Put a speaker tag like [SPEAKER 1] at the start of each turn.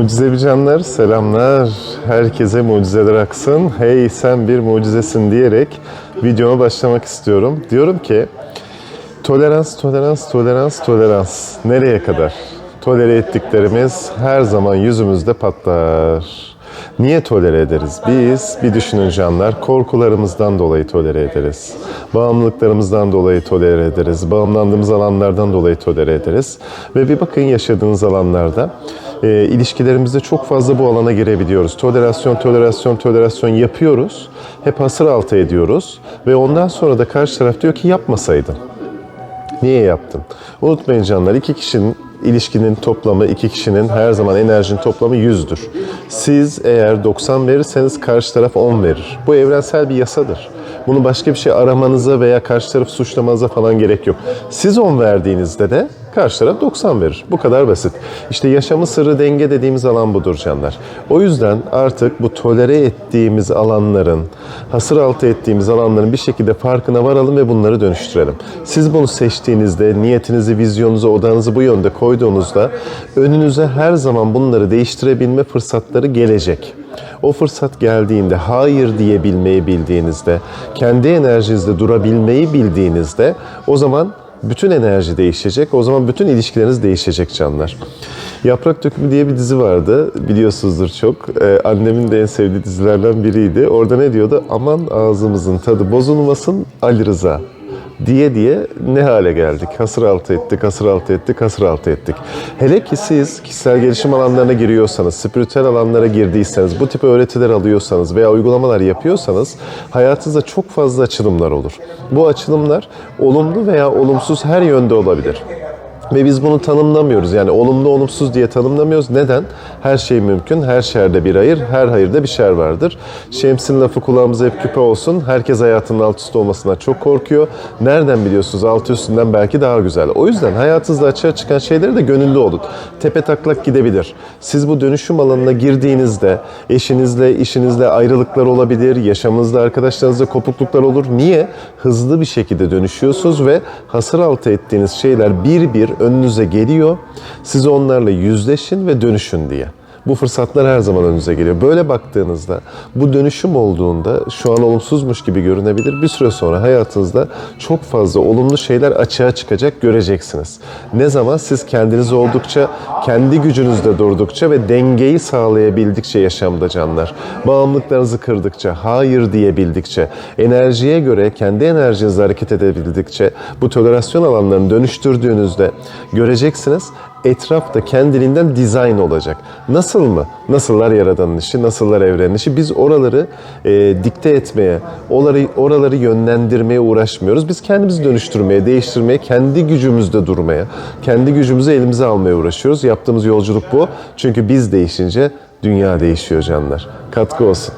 [SPEAKER 1] Mucizevi canlar selamlar. Herkese mucizeler aksın. Hey sen bir mucizesin diyerek videoma başlamak istiyorum. Diyorum ki tolerans, tolerans, tolerans, tolerans. Nereye kadar? Tolere ettiklerimiz her zaman yüzümüzde patlar. Niye tolere ederiz? Biz bir düşünün canlar korkularımızdan dolayı tolere ederiz. Bağımlılıklarımızdan dolayı tolere ederiz. Bağımlandığımız alanlardan dolayı tolere ederiz. Ve bir bakın yaşadığınız alanlarda e, ilişkilerimizde çok fazla bu alana girebiliyoruz. Tolerasyon, tolerasyon, tolerasyon yapıyoruz. Hep hasır altı ediyoruz. Ve ondan sonra da karşı taraf diyor ki yapmasaydın. Niye yaptın? Unutmayın canlar iki kişinin ilişkinin toplamı, iki kişinin her zaman enerjinin toplamı 100'dür. Siz eğer 90 verirseniz karşı taraf 10 verir. Bu evrensel bir yasadır. Bunu başka bir şey aramanıza veya karşı tarafı suçlamanıza falan gerek yok. Siz 10 verdiğinizde de karşı taraf 90 verir. Bu kadar basit. İşte yaşamın sırrı denge dediğimiz alan budur canlar. O yüzden artık bu tolere ettiğimiz alanların, hasır altı ettiğimiz alanların bir şekilde farkına varalım ve bunları dönüştürelim. Siz bunu seçtiğinizde, niyetinizi, vizyonunuzu, odanızı bu yönde koyduğunuzda önünüze her zaman bunları değiştirebilme fırsatları gelecek. O fırsat geldiğinde hayır diyebilmeyi bildiğinizde, kendi enerjinizde durabilmeyi bildiğinizde o zaman bütün enerji değişecek. O zaman bütün ilişkileriniz değişecek canlar. Yaprak Dökümü diye bir dizi vardı. Biliyorsunuzdur çok. Ee, annemin de en sevdiği dizilerden biriydi. Orada ne diyordu? Aman ağzımızın tadı bozulmasın Ali Rıza diye diye ne hale geldik? Hasır altı ettik, hasır altı ettik, hasır altı ettik. Hele ki siz kişisel gelişim alanlarına giriyorsanız, spiritüel alanlara girdiyseniz, bu tip öğretiler alıyorsanız veya uygulamalar yapıyorsanız hayatınızda çok fazla açılımlar olur. Bu açılımlar olumlu veya olumsuz her yönde olabilir. Ve biz bunu tanımlamıyoruz. Yani olumlu olumsuz diye tanımlamıyoruz. Neden? Her şey mümkün. Her şerde bir hayır, her hayırda bir şer vardır. Şems'in lafı kulağımıza hep küpe olsun. Herkes hayatının alt üst olmasından çok korkuyor. Nereden biliyorsunuz? Altı üstünden belki daha güzel. O yüzden hayatınızda açığa çıkan şeyleri de gönüllü olun. Tepe taklak gidebilir. Siz bu dönüşüm alanına girdiğinizde eşinizle, işinizle ayrılıklar olabilir. Yaşamınızda, arkadaşlarınızla kopukluklar olur. Niye? Hızlı bir şekilde dönüşüyorsunuz ve hasır altı ettiğiniz şeyler bir bir önünüze geliyor. Siz onlarla yüzleşin ve dönüşün diye. Bu fırsatlar her zaman önünüze geliyor. Böyle baktığınızda bu dönüşüm olduğunda şu an olumsuzmuş gibi görünebilir. Bir süre sonra hayatınızda çok fazla olumlu şeyler açığa çıkacak göreceksiniz. Ne zaman siz kendiniz oldukça, kendi gücünüzde durdukça ve dengeyi sağlayabildikçe yaşamda canlar. Bağımlılıklarınızı kırdıkça, hayır diyebildikçe, enerjiye göre kendi enerjinizle hareket edebildikçe bu tolerasyon alanlarını dönüştürdüğünüzde göreceksiniz etrafta kendiliğinden dizayn olacak. Nasıl mı? Nasıllar yaradanın işi, nasıllar evrenin işi. Biz oraları e, dikte etmeye, oraları, oraları yönlendirmeye uğraşmıyoruz. Biz kendimizi dönüştürmeye, değiştirmeye, kendi gücümüzde durmaya, kendi gücümüzü elimize almaya uğraşıyoruz. Yaptığımız yolculuk bu. Çünkü biz değişince dünya değişiyor canlar. Katkı olsun.